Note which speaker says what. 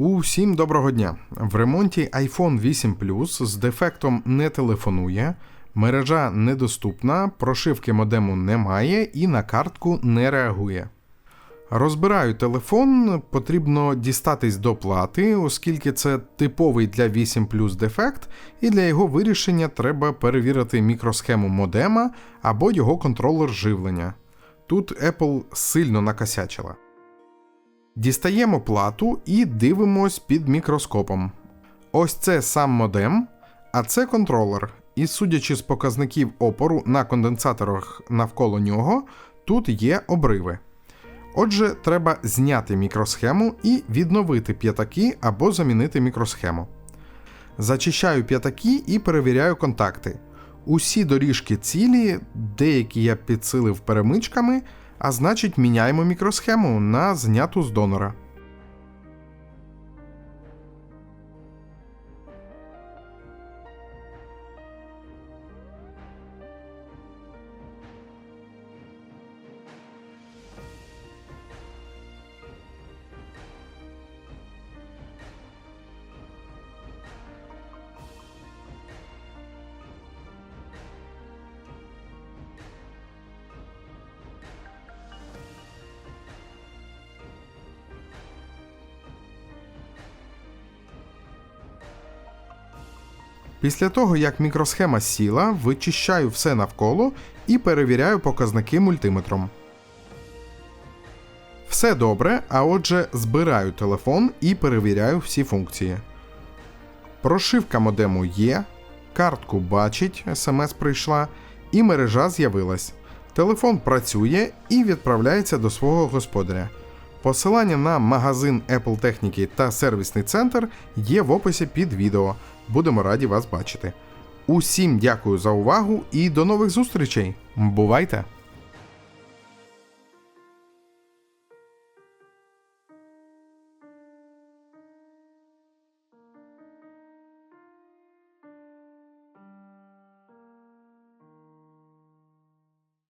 Speaker 1: Усім доброго дня! В ремонті iPhone 8 Plus з дефектом не телефонує, мережа недоступна, прошивки модему немає і на картку не реагує. Розбираю телефон, потрібно дістатись до плати, оскільки це типовий для 8 Plus дефект, і для його вирішення треба перевірити мікросхему модема або його контролер живлення. Тут Apple сильно накосячила. Дістаємо плату і дивимось під мікроскопом. Ось це сам модем, а це контролер. І судячи з показників опору на конденсаторах навколо нього, тут є обриви. Отже, треба зняти мікросхему і відновити п'ятаки або замінити мікросхему. Зачищаю п'ятаки і перевіряю контакти. Усі доріжки цілі, деякі я підсилив перемичками, а значить міняємо мікросхему на зняту з донора. Після того, як мікросхема сіла, вичищаю все навколо і перевіряю показники мультиметром. Все добре, а отже, збираю телефон і перевіряю всі функції. Прошивка модему є, картку бачить, смс прийшла, і мережа з'явилась. Телефон працює і відправляється до свого господаря. Посилання на магазин Apple техніки та сервісний центр є в описі під відео. Будемо раді вас бачити. Усім дякую за увагу і до нових зустрічей. Бувайте!